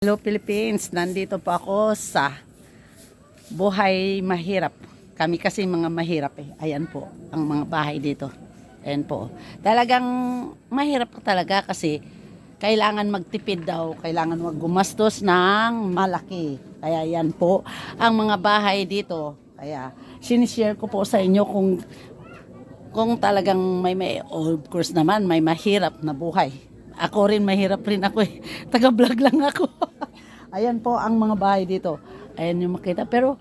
Hello Philippines, nandito po ako sa Buhay Mahirap. Kami kasi mga mahirap eh. Ayan po, ang mga bahay dito. Ayan po. Talagang mahirap talaga kasi kailangan magtipid daw, kailangan wag gumastos ng malaki. Kaya yan po ang mga bahay dito. Kaya sinishare ko po sa inyo kung kung talagang may, may of course naman may mahirap na buhay. Ako rin mahirap rin ako eh. Taga-vlog lang ako. Ayan po ang mga bahay dito. Ayan yung makita. Pero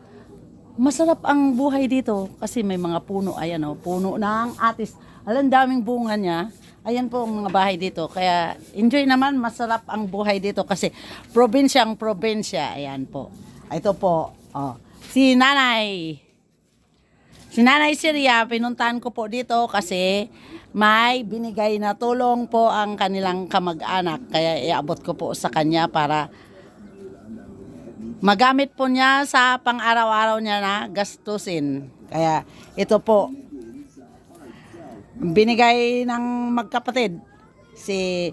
masarap ang buhay dito kasi may mga puno. Ayan o, puno ng atis. Alam, daming bunga niya. Ayan po ang mga bahay dito. Kaya enjoy naman, masarap ang buhay dito kasi probinsyang probinsya. Ayan po. Ito po, oh, si nanay. Si Nanay Siria, pinuntahan ko po dito kasi may binigay na tulong po ang kanilang kamag-anak. Kaya iabot ko po sa kanya para magamit po niya sa pang-araw-araw niya na gastusin. Kaya ito po, binigay ng magkapatid si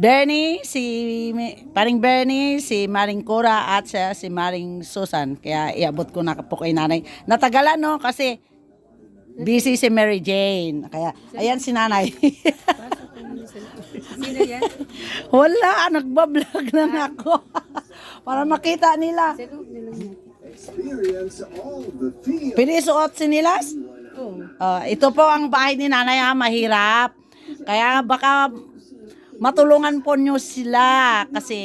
Bernie, si paring Bernie, si Maring Cora at siya, si Maring Susan. Kaya iabot ko na po kay nanay. Natagalan no kasi busy si Mary Jane. Kaya ayan si nanay. Sino yan? Wala, nagbablog lang ako. Para makita nila. Pinisuot si Nilas? Oh. Ah, ito po ang bahay ni nanay ha, mahirap. Kaya baka matulungan po nyo sila kasi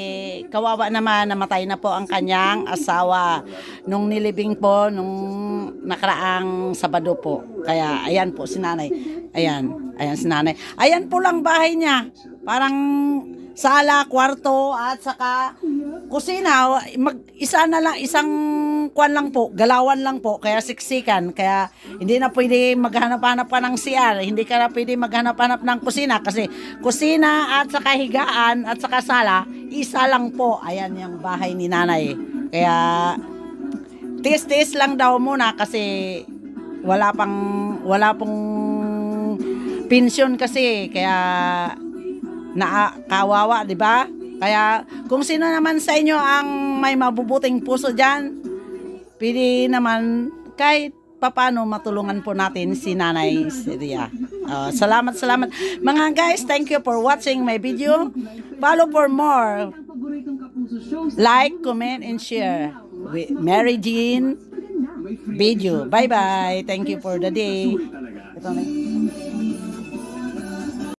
kawawa naman namatay na po ang kanyang asawa nung nilibing po nung nakaraang Sabado po. Kaya ayan po si nanay. Ayan, ayan si nanay. Ayan po lang bahay niya. Parang sala, kwarto at saka kusina. Mag isa na lang isang kwan lang po, galawan lang po, kaya siksikan. Kaya hindi na pwede maghanap-hanap pa ng CR, hindi ka na pwede maghanap-hanap ng kusina kasi kusina at saka higaan at saka sala, isa lang po. Ayan yung bahay ni nanay. Kaya tiis-tiis lang daw muna kasi wala pang wala pong pensyon kasi kaya na kawawa, di ba? Kaya kung sino naman sa inyo ang may mabubuting puso diyan, pwede naman kahit papano matulungan po natin si Nanay Siria. Uh, salamat, salamat. Mga guys, thank you for watching my video. Follow for more. Like, comment, and share. With Mary Jean video. Bye-bye. Thank you for the day. Ito na.